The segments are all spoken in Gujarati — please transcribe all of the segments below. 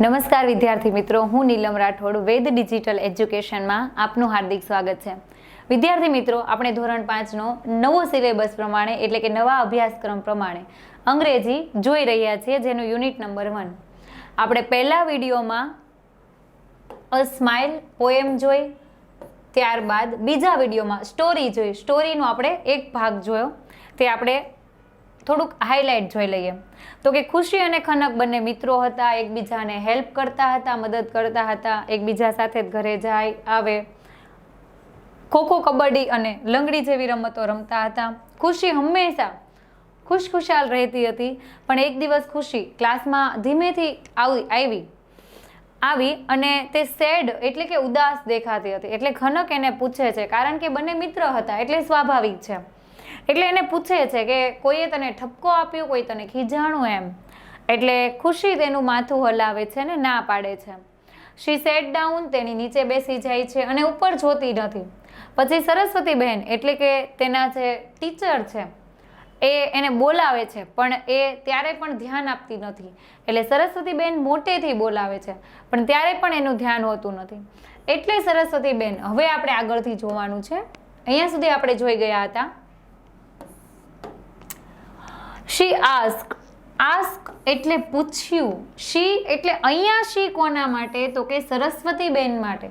નમસ્કાર વિદ્યાર્થી મિત્રો, હું નીલમ રાઠોડ, વેદ ડિજિટલ એજ્યુકેશનમાં આપનું હાર્દિક સ્વાગત છે. વિદ્યાર્થી મિત્રો, આપણે ધોરણ પાંચનો નવો સિલેબસ પ્રમાણે, એટલે કે નવા અભ્યાસક્રમ પ્રમાણે, અંગ્રેજી જોઈ રહ્યા છીએ, જેનું યુનિટ નંબર વન. આપણે પહેલા વિડીયોમાં અ સ્માઇલ પોએમ જોઈ, ત્યારબાદ બીજા વિડીયોમાં સ્ટોરી જોઈ. સ્ટોરીનો આપણે એક ભાગ જોયો. તે આપણે થોડુંક હાઇલાઇટ જોઈ લઈએ. તો કે ખુશી અને ખનક બંને મિત્રો હતા, એકબીજાને હેલ્પ કરતા હતા, મદદ કરતા હતા, એકબીજા સાથે ઘરે જાય, આવે. ખોખો, કબડ્ડી અને લંગડી જેવી રમતો રમતા હતા. ખુશી હંમેશા ખુશખુશાલ રહેતી હતી, પણ એક દિવસ ખુશી ક્લાસમાં ધીમેથી આવી આવી. આવી અને તે સેડ એટલે કે ઉદાસ દેખાતી હતી. એટલે ખનક એને પૂછે છે, કારણ કે બંને મિત્ર હતા, એટલે સ્વાભાવિક છે. એટલે એને પૂછે છે કે કોઈએ તને ઠપકો આપ્યો, કોઈ તને ખીજાણું એમ. એટલે ખુશી તેનું માથું હલાવે છે ને ના પાડે છે. શી સેટ ડાઉન તેની નીચે બેસી જાય છે અને ઉપર જોતી નથી. પછી સરસ્વતી બહેન, એટલે કે તેના જે ટીચર છે, એ એને બોલાવે છે, પણ એ ત્યારે પણ ધ્યાન આપતી નથી. એટલે સરસ્વતી બહેન મોટેથી બોલાવે છે, પણ ત્યારે પણ એનું ધ્યાન હોતું નથી. એટલે સરસ્વતી બહેન, હવે આપણે આગળથી જોવાનું છે. અહીંયા સુધી આપણે જોઈ ગયા હતા. શી આસ્ક આસ્ક એટલે પૂછ્યું. શી એટલે અહીંયા શી કોના માટે? તો કે સરસ્વતી બેન માટે.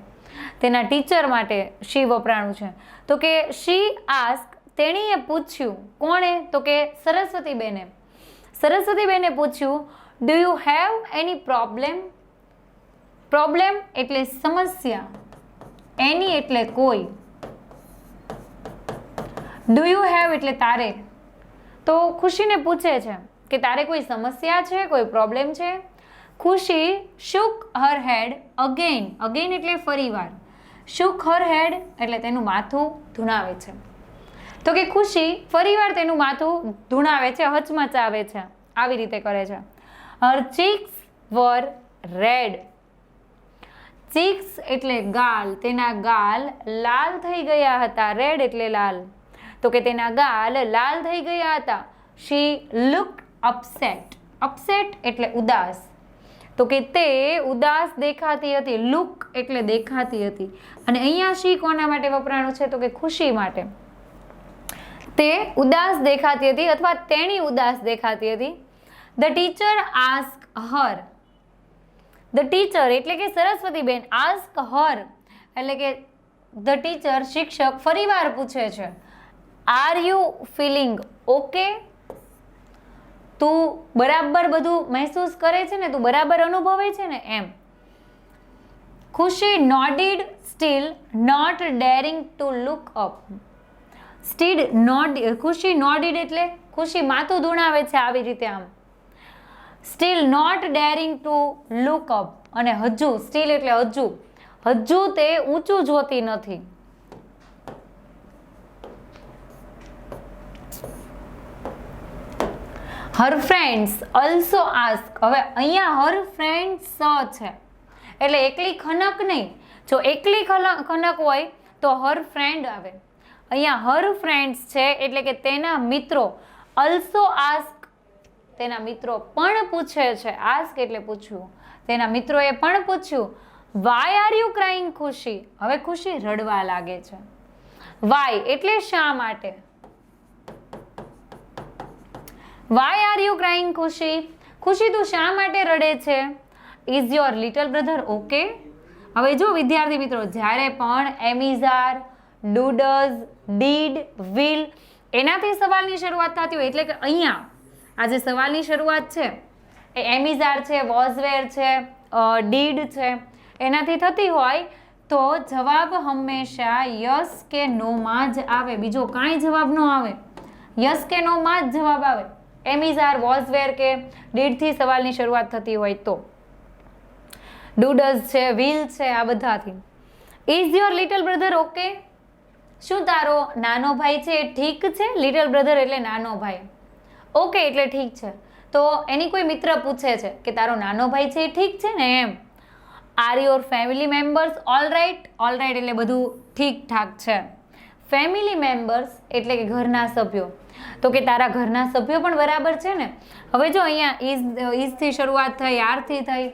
તેના ટીચર માટે શી વપરાણું છે. તો કે શી આસ્ક તેણીએ પૂછ્યું, કોણે? તો કે સરસ્વતી બેને સરસ્વતી બેને પૂછ્યું do you have any problem problem એટલે સમસ્યા. એની એટલે કોઈ. ડુ યુ હેવ એટલે તારે? તો ખુશીને પૂછે છે કે તારે કોઈ સમસ્યા છે, કોઈ પ્રોબ્લેમ છે? Khushi, shook her head again. Again એટલે ફરીવાર. શુક હર હેડ એટલે તેનું માથું ધૂણાવે છે. તો કે ખુશી ફરીવાર તેનું માથું ધૂણાવે છે, હચમચાવે છે. આવી રીતે કરે છે. Her cheeks were red. Cheeks એટલે ગાલ. તેના ગાલ લાલ થઈ ગયા હતા. રેડ એટલે લાલ. તો કે તેના ગાલ લાલ થઈ ગયા હતા. શી લુક અપસેટ અપસેટ એટલે ઉદાસ. તો કે તે ઉદાસ દેખાતી હતી. લુક એટલે દેખાતી હતી. અને અહીંયા શી કોના માટે વપરાણું છે? તો કે ખુશી માટે. તે ઉદાસ દેખાતી હતી અથવા તેણી ઉદાસ દેખાતી હતી? The teacher ask her the teacher એટલે કે સરસ્વતીબેન આસ્ક હર એટલે કે ધ ટીચર શિક્ષક ફરીવાર પૂછે છે. આર યુ ફિલિંગ ઓકે તું બરાબર બધું મહેસૂસ કરે છે ને? તું બરાબર અનુભવે છે ને? એમ. Khushi nodded still not daring to look up still nod Khushi nodded એટલે ખુશી માથું ધૂણાવે છે આવી રીતે આમ. Still not daring to look up અને હજુ સ્ટીલ એટલે હજુ. હજુ તે ઊંચું જોતી નથી. હર ફ્રેન્ડ્સ ઓલ્સો આસ્ક હવે અહીંયા હર ફ્રેન્ડ્સ છે. એટલે એકલી ખનક નહીં. જો એકલી ખનક હોય તો હર ફ્રેન્ડ આવે. અહીંયા હર ફ્રેન્ડ્સ છે એટલે કે તેના મિત્રો અલ્સો આસ્ક તેના મિત્રો પણ પૂછે છે. આસ્ક એટલે પૂછ્યું. તેના મિત્રોએ પણ પૂછ્યું. વાય આર યુ ક્રાઇંગ ખુશી? હવે ખુશી રડવા લાગે છે. વાય એટલે શા માટે? વાય આર યુ ક્રાઇંગ ખુશી ખુશી તું શા માટે રડે છે? Is your little brother okay હવે જો, વિદ્યાર્થી મિત્રો, જ્યારે પણ એમિઝાર ડુડઝ ડીડ વિલ એનાથી સવાલની શરૂઆત થતી હોય, એટલે કે અહીંયા આ જે સવાલની શરૂઆત છે, એ એમિઝાર છે વોઝવેર છે ડીડ છે, એનાથી થતી હોય, તો જવાબ હંમેશા યસ કે નોમાં જ આવે. બીજો કાંઈ જવાબ ન આવે. યસ કે નોમાં જ જવાબ આવે. એમિઝાર વોઝવેર કે દીડથી સવાલની શરૂઆત થતી હોય તો. ડુડઝ છે વ્હીલ છે, આ બધાથી. Is your little brother okay શું તારો નાનો ભાઈ છે એ ઠીક છે? લિટલ બ્રધર એટલે નાનો ભાઈ. ઓકે એટલે ઠીક છે. તો એની કોઈ મિત્ર પૂછે છે કે તારો નાનો ભાઈ છે એ ઠીક છે ને એમ? Are your family members all right all right એટલે બધું ઠીક ઠાક છે. ફેમિલી મેમ્બર્સ એટલે કે ઘરના સભ્યો. તો કે તારા ઘરના સભ્યો પણ બરાબર છે ને? હવે જો અહીંયા ઇઝ ઇઝથી શરૂઆત થઈ, આરથી થઈ.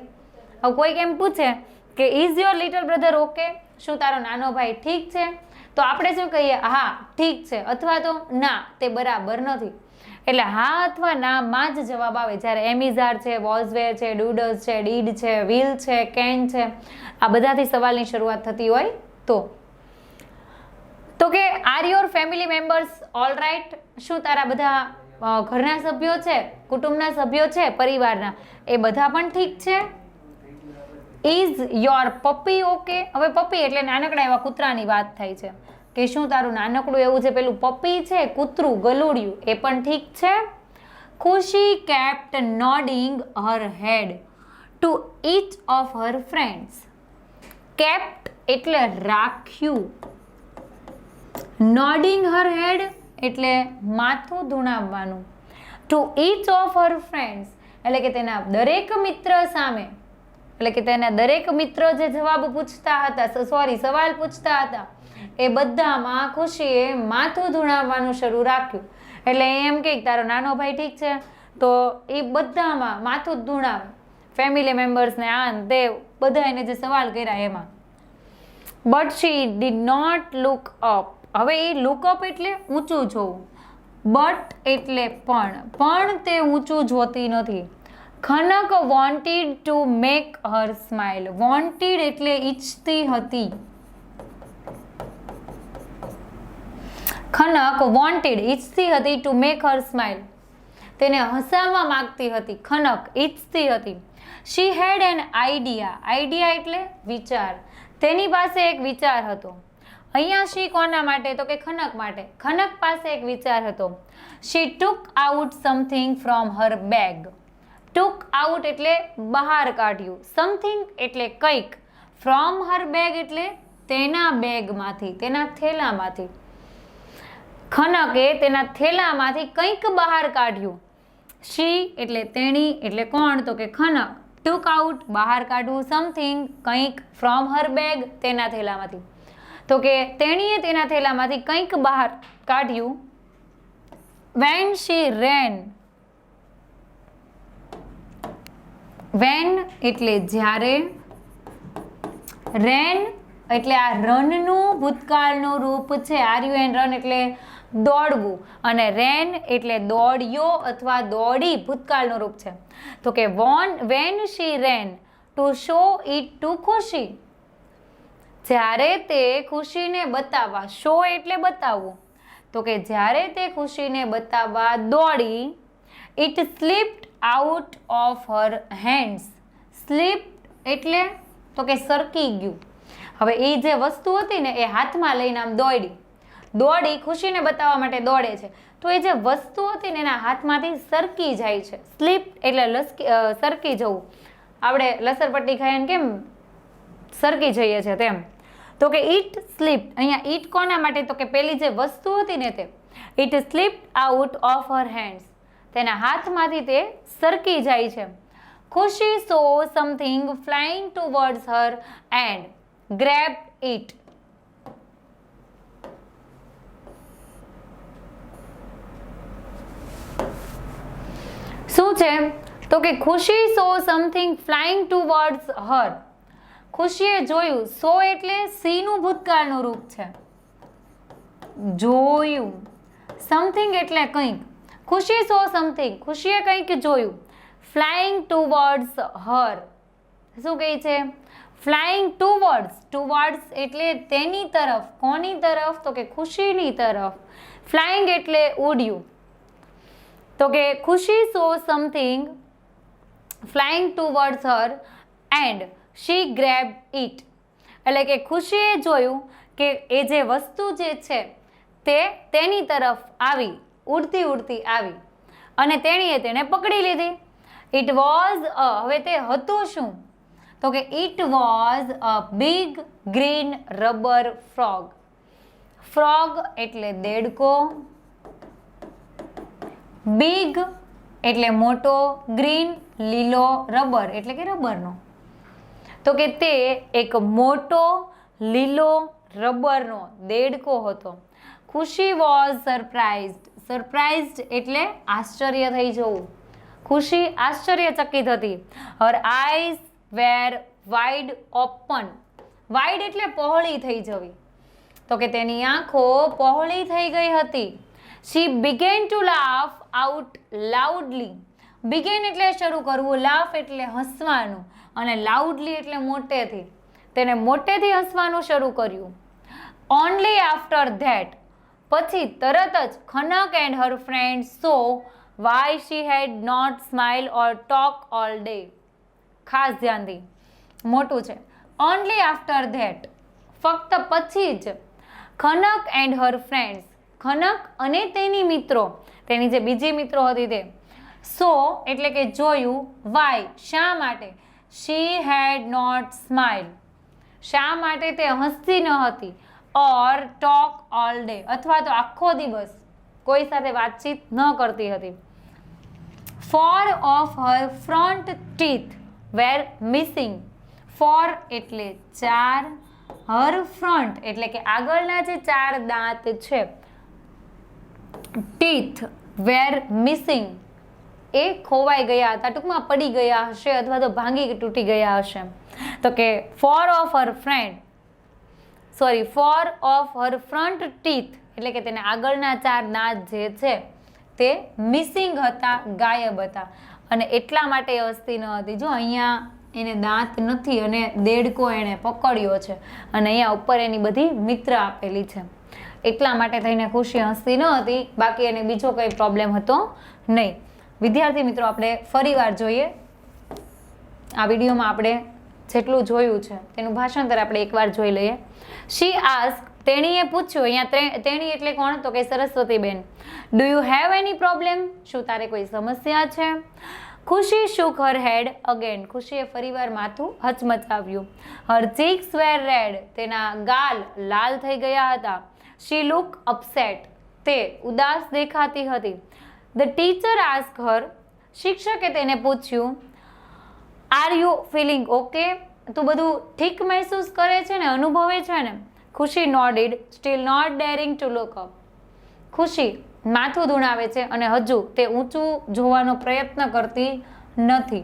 હવે કોઈક એમ પૂછે કે is your little brother okay શું તારો નાનો ભાઈ ઠીક છે? તો આપણે શું કહીએ? હા, ઠીક છે. અથવા તો, ના, તે બરાબર નથી. એટલે હા અથવા ના માં જ જવાબ આવે. જ્યારે એમિઝાર છે વોઝવેર છે ડુડલ્સ છે, ડીડ છે વ્હીલ છે, કેન છે, આ બધાથી સવાલની શરૂઆત થતી હોય તો. તો કે are your family members all right શું તારા બધા ઘરના સભ્યો છે, કુટુંબના સભ્યો છે, પરિવારના? એ બધા પણ ઠીક છે? ઇઝ યોર પપ્પી ઓકે હવે પપ્પી એટલે નાનકડા એવા કૂતરાની વાત થાય છે. કે શું તારું નાનકડું એવું છે, પેલું પપ્પી છે, કૂતરું, ગલુડિયું, એ પણ ઠીક છે? Khushi kept nodding her head to each of her friends kept એટલે રાખ્યું. નોડિંગ હર હેડ એટલે માથું ધૂણાવવાનું. To each of her friends એટલે કે તેના દરેક મિત્ર સામે, એટલે કે તેના દરેક મિત્ર જે જવાબ પૂછતા હતા સોરી સવાલ પૂછતા હતા, એ બધામાં ખુશીએ માથું ધૂણાવવાનું શરૂ રાખ્યું. એટલે એમ કે, તારો નાનો ભાઈ ઠીક છે? તો એ બધામાં માથું ધૂણાવે. ફેમિલી મેમ્બર્સને આન તે બધા એને જે સવાલ કર્યા એમાં. But she did not look up હવે એ લુકઅપ એટલે ઊંચું જોવું. બટ એટલે પણ. પણ તે ઊંચું જોતી નથી. Khanak wanted to make her smile wanted એટલે ઈચ્છતી હતી. ખનક વોન્ટેડ ઈચ્છતી હતી ટુ મેક હર સ્માઇલ તેને હસાવવા માંગતી હતી. ખનક, ઈચ્છતી હતી. She had an idea idea એટલે વિચાર. તેની પાસે એક વિચાર હતો. અહીંયા શી કોના માટે? તો કે ખનક માટે. ખનક પાસે એક વિચાર હતો. She took out something from her bag took out એટલે બહાર કાઢ્યું. સમથિંગ એટલે કંઈક. ફ્રોમ હર બેગ એટલે તેના બેગમાંથી તેના થેલામાંથી. ખનકે તેના થેલામાંથી કંઈક બહાર કાઢ્યું. શી એટલે તેણી એટલે કોણ? તો કે ખનક. ટુક આઉટ બહાર કાઢવું સમથિંગ કંઈક ફ્રોમ હર બેગ તેના થેલામાંથી. તો કે તેણીએ તેના થેલામાંથી કંઈક બહાર કાઢ્યું. વેન શી રેન વેન એટલે જ્યારે. રેન એટલે આ રનનું ભૂતકાળનું રૂપ છે. આર યુ એન રન એટલે દોડવું. અને રેન એટલે દોડ્યો અથવા દોડી ભૂતકાળનું રૂપ છે. તો કે won when she ran to show it to Khushi. જ્યારે તે ખુશીને બતાવવા, શો એટલે બતાવવું. તો કે જ્યારે તે ખુશીને બતાવવા દોડી it slipped out of her hands slip એટલે તો કે સરકી ગયું. હવે એ જે વસ્તુ હતી ને, એ હાથમાં લઈને આમ દોડી. દોડી ખુશીને બતાવવા માટે દોડે છે. તો એ જે વસ્તુ હતી ને, એના હાથમાંથી સરકી જાય છે. સ્લીપ એટલે લસકી સરકી જવું. આપણે લસરપટ્ટી ખાઈને કેમ સરકી જઈએ છીએ તેમ. તો કે ઇટ સ્લીપ, અહીંયા ઈટ કોના માટે? તો કે પેલી જે વસ્તુ હતી ને તે it slip out of her hands. તેના હાથમાંથી તે સરકી જાય છે. Khushi so something flying towards her and grab it શું છે? તો કે Khushi so something flying towards her. ખુશીએ જોયું, સો એટલે સીનું ભૂતકાળનું રૂપ છે. જોયું. સમથિંગ એટલે કંઈક. ખુશી સો સમથિંગ ખુશીએ કંઈક જોયું. ફ્લાઇંગ ટુવર્ડ્સ હર શું કહે છે? ફ્લાઇંગ ટુવર્ડ્સ ટુવર્ડ્સ એટલે તેની તરફ. કોની તરફ? તો કે ખુશીની તરફ. ફ્લાઇંગ એટલે ઉડ્યું. તો કે Khushi saw something flying towards her and she grab it એટલે કે ખુશીએ જોયું કે એ જે વસ્તુ જે છે તે તેની તરફ આવી, ઉડતી ઉડતી આવી. અને તેણીએ તેને પકડી લીધી. ઇટ વોઝ અ હવે તે હતું શું? તો કે it was a big green rubber frog frog એટલે દેડકો. બિગ એટલે મોટો ગ્રીન લીલો રબર એટલે કે રબરનો. તો કે તે એક મોટો લીલો રબરનો દેડકો હતો. ખુશી વોઝ સરપ્રાઇઝડ સરપ્રાઇઝડ એટલે આશ્ચર્ય થઈ જવું. ખુશી આશ્ચર્યચકિત હતી. Her eyes were wide open wide એટલે પહોળી થઈ જવી. તો કે તેની આંખો પહોળી થઈ ગઈ હતી. She began to laugh out loudly began એટલે શરૂ કરવું લાફ એટલે હસવાનું. અને લાઉડલી એટલે મોટેથી તેને મોટેથી હસવાનું શરૂ કર્યું. ઓનલી આફ્ટર ધેટ પછી તરત જ Khanak and her friend saw why she had not smile or talk all day ખાસ ધ્યાનથી મોટું છે. ઓનલી આફ્ટર ધેટ ફક્ત પછી જ Khanak and her friends Khanak અને તેની મિત્રો, તેની જે બીજી મિત્રો હતી તે સો એટલે કે જોયું વાય શા માટે શી હેડ નોટ સ્માઇલ શા માટે તે હસતી ન હતી? ઓર ટોક ઓલ ડે અથવા તો આખો દિવસ કોઈ સાથે વાતચીત ન કરતી હતી. Four of her front teeth were missing four એટલે ચાર હર ફ્રન્ટ એટલે કે આગળના જે ચાર દાંત છે ટીથ વેર મિસિંગ એ ખોવાઈ ગયા હતા, ટૂંકમાં પડી ગયા હશે અથવા તો ભાંગી તૂટી ગયા હશે. તો કે four of her friend sorry four of her front teeth એટલે કે તેને આગળના ચાર દાંત જે છે તે મિસિંગ હતા, ગાયબ હતા. અને એટલા માટે હસતી ન હતી. જો અહીંયા એને દાંત નથી અને દેડકો એણે પકડ્યો છે અને અહીંયા ઉપર એની બધી મિત્ર આપેલી છે. એટલા માટે થઈને ખુશી હસતી ન હતી. બાકી એને બીજો કંઈ પ્રોબ્લેમ હતો નહીં. વિદ્યાર્થી મિત્રો, આપણે ફરીવાર જોઈએ. આ વિડીયોમાં આપણે જેટલું જોયું છે, તેનું ભાષાંતર આપણે એકવાર જોઈ લઈએ. શી આસ્ક તેણીએ પૂછ્યું, અહીંયા તેણી એટલે કોણ? તો કે, Saraswatiben. Do you have any problem શું તારે કોઈ સમસ્યા છે? ખુશી શુક હર હેડ અગેન ખુશીએ ફરીવાર માથું હચમચાવ્યું. હર ચીક્સ વેર રેડ તેના ગાલ લાલ થઈ ગયા હતા. શી લુક અપસેટ તે ઉદાસ દેખાતી હતી. ધ ટીચર આસ્ક હર શિક્ષકે તેને પૂછ્યું આર યુ ફિલિંગ ઓકે તું બધું ઠીક મહેસૂસ કરે છે ને, અનુભવે છે ને? Khushi nodded still not daring to look up Khushi માથું ધૂણાવે છે અને હજુ તે ઊંચું જોવાનો પ્રયત્ન કરતી નથી.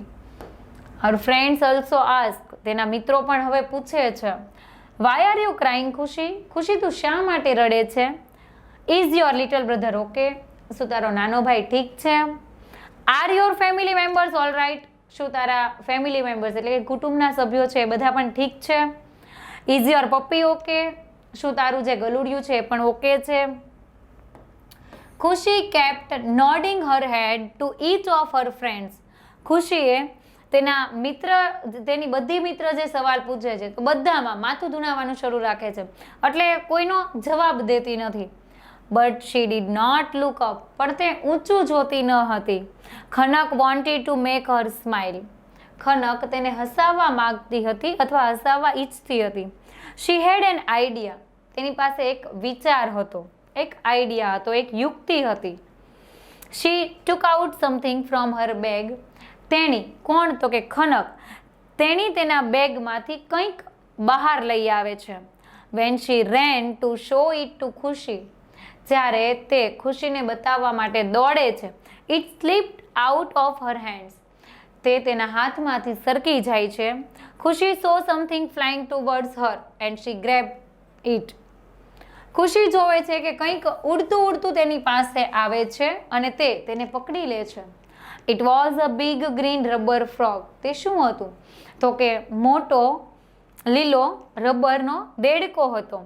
હર ફ્રેન્ડ્સ ઓલ્સો આસ્ક તેના મિત્રો પણ હવે પૂછે છે વાય આર યુ ક્રાઇંગ ખુશી? ખુશી તું શા માટે રડે છે? Is your little brother okay શું તારો નાનો ભાઈ ઠીક છે. Are your family members all right શું તારા ફેમિલી મેમ્બર્સ એટલે કે કુટુંબના સભ્યો છે એ બધા પણ ઠીક છે. ઇઝ યોર પપ્પી ઓકે શું તારું જે ગલુડિયું છે એ પણ ઓકે છે. Khushi kept nodding her head to each of her friends ખુશીએ તેના મિત્ર, તેની બધી મિત્ર જે સવાલ પૂછે છે બધામાં માથું ધુણાવવાનું શરૂ રાખે છે. એટલે કોઈનો જવાબ દેતી નથી. But she did not look up પણ તે ઊંચું જોતી ન હતી. Khanak wanted to make her smile Khanak તેને હસાવવા માગતી હતી અથવા હસાવવા ઈચ્છતી હતી. શી હેડ એન આઈડિયા તેની પાસે એક વિચાર હતો. એક આઈડિયા હતો. એક યુક્તિ હતી. She took out something from her bag તેણી, કોણ? તો કે ખનક. તેણી તેના બેગમાંથી કંઈક બહાર લઈ આવે છે. When she ran to show it to Khushi જ્યારે તે ખુશીને બતાવવા માટે દોડે છે it slipped out of her hands તે તેના હાથમાંથી સરકી જાય છે. Khushi saw something flying towards her and she grab it Khushi જોવે છે કે કંઈક ઉડતું ઉડતું તેની પાસે આવે છે અને તે તેને પકડી લે છે. It was a big green rubber frog તે શું હતું? તો કે મોટો લીલો રબરનો દેડકો હતો.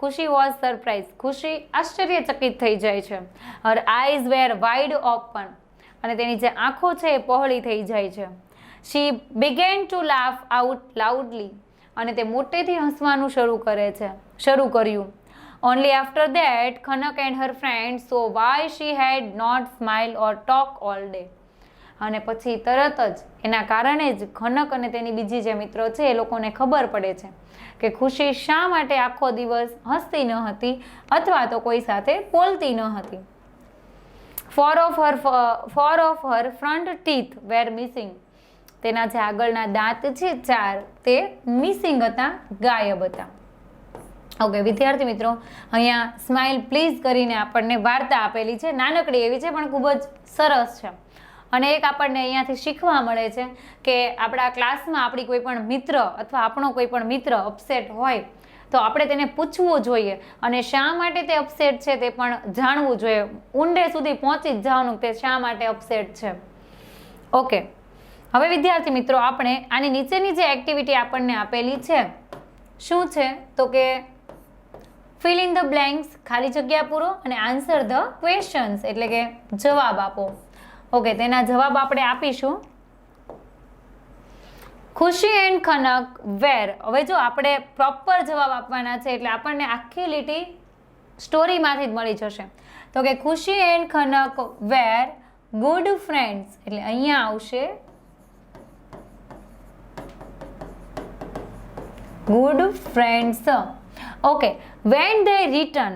ખુશી વોઝ સરપ્રાઇઝ ખુશી આશ્ચર્યચકિત થઈ જાય છે. Her eyes were wide open અને તેની જે આંખો છે એ પહોળી થઈ જાય છે. She began to laugh out loudly અને તે મોટેથી હસવાનું શરૂ કરે છે. શરૂ કર્યું. Only after that Khanak and her friend so why she had not smile or talk all day અને પછી તરત જ એના કારણે જ ખનક અને તેની બીજી જે મિત્રો છે એ લોકોને ખબર પડે છે કે ખુશી શા માટે આખો દિવસ હસતી ન હતી અથવા તો કોઈ સાથે બોલતી ન હતી. Four of her four of her front teeth were missing તેના જે આગળના દાંત છે ચાર તે મિસિંગ હતા, ગાયબ હતા. ઓકે વિદ્યાર્થી મિત્રો, અહીંયા સ્માઇલ પ્લીઝ કરીને આપણને વાર્તા આપેલી છે. નાનકડી એવી છે, પણ ખૂબ જ સરસ છે. અને એક આપણને અહીંયાથી શીખવા મળે છે કે આપણા ક્લાસમાં આપણી કોઈ પણ મિત્ર અથવા આપણો કોઈ પણ મિત્ર અપસેટ હોય, તો આપણે તેને પૂછવું જોઈએ અને શા માટે તે અપસેટ છે તે પણ જાણવું જોઈએ. ઊંડે સુધી પહોંચી જ જવાનું તે શા માટે અપસેટ છે. ઓકે, હવે વિદ્યાર્થી મિત્રો આપણે આની નીચેની જે એક્ટિવિટી આપણને આપેલી છે, શું છે? તો કે ફિલ ઇન ધ બ્લેન્ક્સ ખાલી જગ્યા પૂરો અને આન્સર ધ ક્વેશ્ચન્સ એટલે કે જવાબ આપો. ઓકે તેના જવાબ આપણે આપીશું. ખુશી એન્ડ ખનક, વેર. હવે જો આપણે પ્રોપર જવાબ આપવાના છે, એટલે આપણને આખી લીટી સ્ટોરીમાંથી જ મળી જશે. તો કે Khushi and Khanak, were, good friends. એટલે અહીંયા આવશે. Good friends. Okay when they return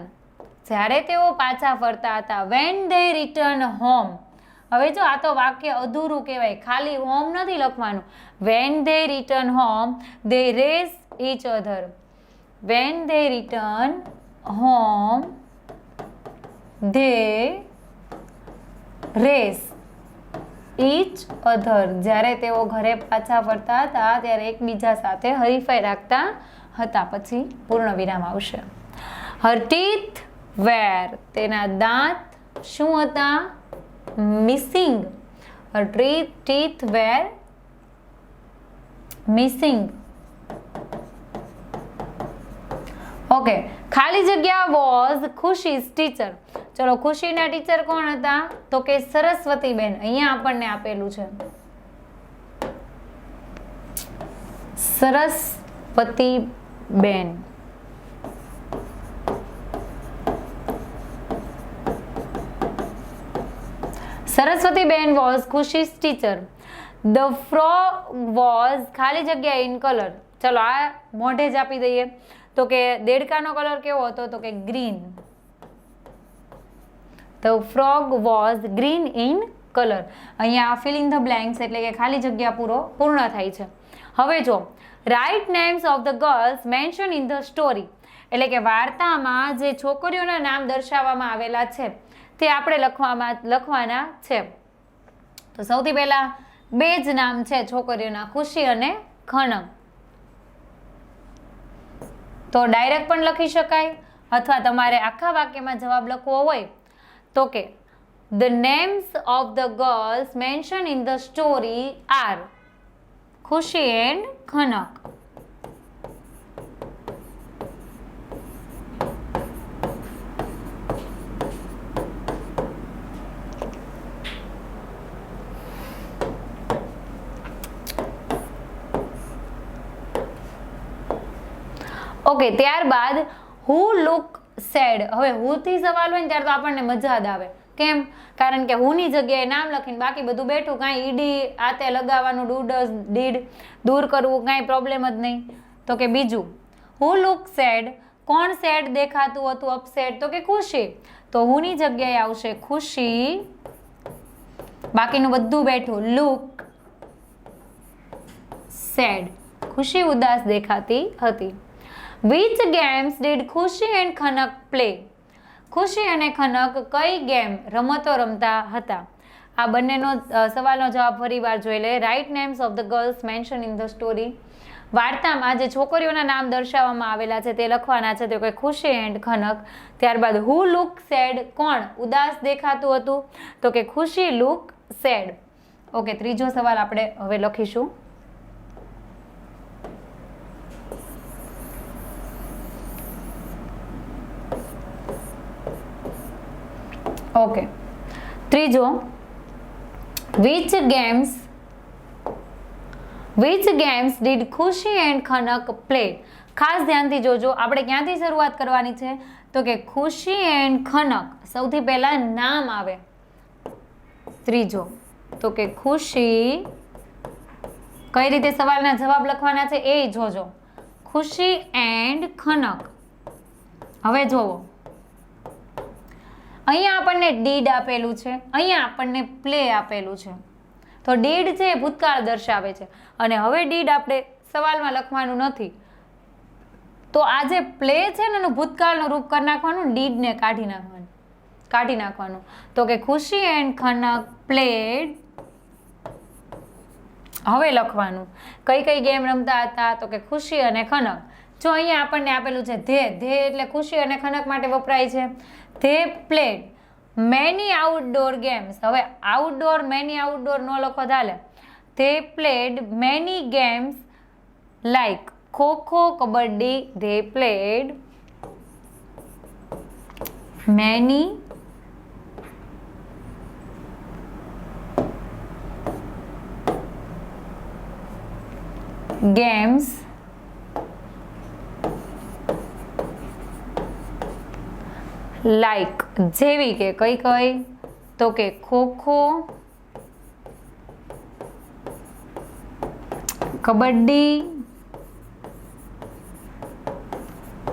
જ્યારે તેઓ પાછા ફરતા હતા વેન ધે રિટર્ન હોમ હવે જો આ તો વાક્ય અધૂરું કહેવાય, ખાલી હોમ નથી લખવાનું. When they return home they race each other when they return home they race each other જ્યારે તેઓ ઘરે પાછા ફરતા હતા, ત્યારે એકબીજા સાથે હરીફાઈ રાખતા હતા. પછી પૂર્ણ વિરામ આવશે. હર ટીથ વેર, તેના દાંત શું હતા? Missing three teeth were missing okay ખાલી જગ્યા વોઝ ખુશીઝ ટીચર ચલો, ખુશીના ટીચર કોણ હતા? તો કે સરસ્વતીબેન. અહીંયા આપણને આપેલું છે. Saraswatiben. Saraswatiben was Khushi's teacher the frog was ખાલી જગ્યા ઇન કલર ચલો, આ મોઢે જ આપી દઈએ. તો કે દેડકાનો કલર કેવો હતો? તો કે green the frog was green in colour અહીંયા ફિલિંગ ધ બ્લેન્ક્સ એટલે કે ખાલી જગ્યા પૂરો, પૂર્ણ થાય છે. હવે જો write names of the girls mention in the story એટલે કે વાર્તામાં જે છોકરીઓના નામ દર્શાવવામાં આવેલા છે તે આપણે લખવામાં લખવાના છે. તો સૌથી પહેલા બે જ નામ છે છોકરીઓના ખુશી અને ખનક તો ડાયરેક્ટ પણ લખી શકાય અથવા તમારે આખા વાક્યમાં જવાબ લખવો હોય તો કે the names of the girls mention in the story are Khushi and Khanak okay ત્યારબાદ હુ લુક સેડ હવે હુથી સવાલ હોય ને ત્યારે તો આપણને મજા જ આવે. કેમ? કારણ કે હુની જગ્યાએ નામ લખીને બાકી બધું બેઠું, કાંઈ ઈડી, આતે લગાવવાનું ડૂડસ ડીડ દૂર કરવું, કાંઈ પ્રોબ્લેમ જ નહીં. તો કે બીજું હુ લુક સેડ કોણ સેડ દેખાતું હતું અપસેટ તો કે ખુશી. તો હુની જગ્યાએ આવશે? ખુશી. બાકીનું બધું બેઠું લુક સેડ ખુશી ઉદાસ દેખાતી હતી. Which games did Khushi and Khanak play Khushi અને ખનક કઈ ગેમ રમતો રમતા હતા? આ બંનેનો સવાલનો જવાબ ફરીવાર જોઈ લે write names of the girls mention in the story વાર્તામાં જે છોકરીઓના નામ દર્શાવવામાં આવેલા છે તે લખવાના છે. તો કે ખુશી એન્ડ ખનક ત્યારબાદ હુ લુક સેડ કોણ? ઉદાસ દેખાતું હતું? તો કે ખુશી લુક સેડ ઓકે ત્રીજો સવાલ આપણે હવે લખીશું. ઓકે. ત્રીજો which games which games did Khushi and Khanak play ખાસ ધ્યાનથી જોજો, આપણે ક્યાંથી શરૂઆત કરવાની છે? તો કે ખુશી એન્ડ ખનક સૌથી પહેલાં નામ આવે. ત્રીજો, તો કે ખુશી કઈ રીતે સવાલના જવાબ લખવાના છે એ જોજો. ખુશી એન્ડ ખનક હવે જોવો. અહીંયા આપણને ડીડ આપેલું છે, અહીંયા આપણને પ્લે આપેલું છે. તો ડીડ છે એ ભૂતકાળ દર્શાવે છે. અને હવે ડીડ આપણે સવાલમાં લખવાનું નથી. તો આ જે પ્લે છે ને એનું ભૂતકાળનું રૂપ કરી નાખવાનું ડીડને કાઢી નાખવાનું. કાઢી નાખવાનું. તો કે ખુશી એન્ડ ખનક પ્લેડ હવે લખવાનું. કઈ કઈ ગેમ રમતા હતા? તો કે ખુશી અને ખનક. જો અહીંયા આપણને આપેલું છે ધે ધે એટલે ખુશી અને ખનક માટે વપરાય છે. They played many outdoor games હવે આઉટડોર મેની આઉટડોર ન લખો ચાલે they played many games like kho kho kabaddi. They played many games like, જેવી કે કઈ કઈ, તો કે ખોખો કબડ્ડી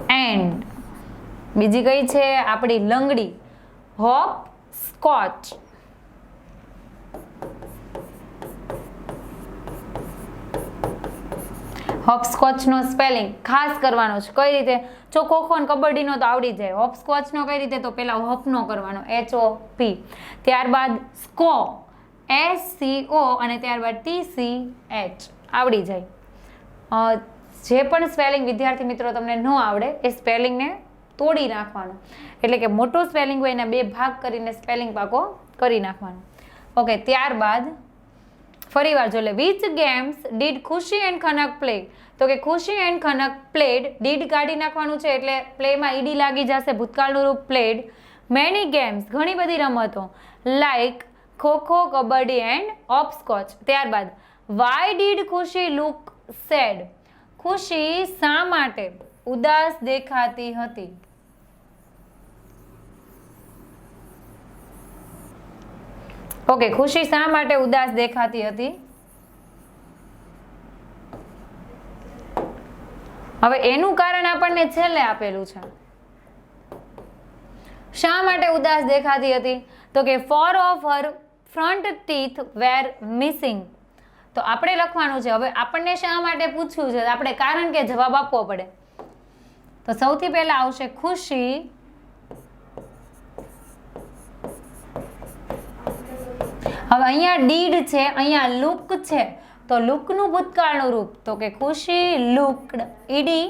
એન્ડ બીજી કઈ છે? આપણી લંગડી. હોપ સ્કોચ હોપસ્કોચનો સ્પેલિંગ ખાસ કરવાનો છે. કઈ રીતે? જો ખોખો અને કબડ્ડીનો તો આવડી જાય. હોપસ્કોચનો કઈ રીતે? તો પહેલાં હોપનો કરવાનો. એચ ઓ પી ત્યારબાદ સ્કો. એસ સી ઓ અને ત્યારબાદ ટી સી એચ આવડી જાય. જે પણ સ્પેલિંગ વિદ્યાર્થી મિત્રો તમને ન આવડે, એ સ્પેલિંગને તોડી નાખવાનું. એટલે કે મોટો સ્પેલિંગ હોય એના બે ભાગ કરીને સ્પેલિંગ પાકો કરી નાખવાનો. ઓકે ત્યારબાદ ફરી વાર જો લે which games did Khushi and Khanak play તો કે Khushi and Khanak played did કાઢી નાખવાનું છે એટલે પ્લેમાં ઈડી લાગી જશે, ભૂતકાળનું રૂપ પ્લેડ મેની ગેમ્સ ઘણી બધી રમતો like kho kho, kabaddi and hopscotch ત્યારબાદ why did Khushi look sad Khushi શા માટે ઉદાસ દેખાતી હતી? ઓકે, ખુશી શા માટે ઉદાસ દેખાતી હતી? હવે એનું કારણ આપણને છેલ્લે આપેલું છે. શા માટે ઉદાસ દેખાતી હતી? તો કે four of her front teeth were missing તો આપણે લખવાનું છે, હવે આપણને શા માટે પૂછ્યું છે? આપણે કારણ કે જવાબ આપવો પડે. તો સૌથી પહેલા આવશે ખુશી. હવે અહીંયા ડીડ છે, અહીંયા લુક છે. તો લુકનું ભૂતકાળનું રૂપ, તો કે Khushi looked E D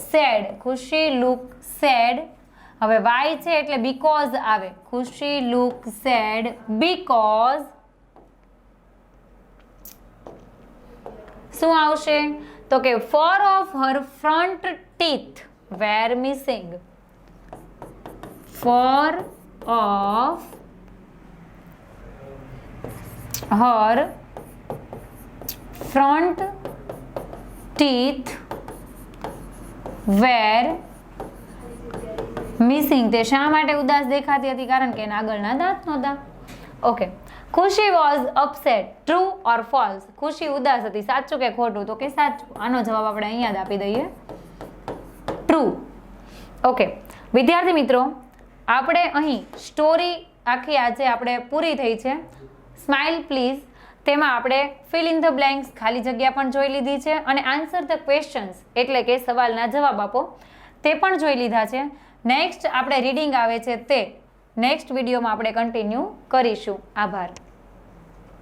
sad Khushi look sad હવે વાય છે એટલે બીકોઝ આવે. ખુશી લુક સેડ બીકોઝ શું આવશે? તો કે four of her front teeth were missing four of her front teeth were missing. તે શા માટે ઉદાસ દેખાતી હતી? કારણ કે એના આગળના દાંત નહોતા. Okay Khushi was upset true or false Khushi ઉદાસ હતી. સાચું કે ખોટું? તો કે સાચું. આનો જવાબ આપણે અહીંયા જ આપી દઈએ. ટ્રુ ઓકે વિદ્યાર્થી મિત્રો, આપણે અહીં સ્ટોરી આખી આજે આપણે પૂરી થઈ છે. સ્માઇલ પ્લીઝ તેમાં આપણે ફિલ ઇન ધ બ્લેન્ક્સ ખાલી જગ્યા પણ જોઈ લીધી છે અને આન્સર ધ ક્વેશ્ચન્સ એટલે કે સવાલના જવાબ આપો. તે પણ જોઈ લીધા છે. નેક્સ્ટ આપણે રીડિંગ આવે છે તે. નેક્સ્ટ વિડીયોમાં આપણે કન્ટિન્યુ કરીશું. આભાર.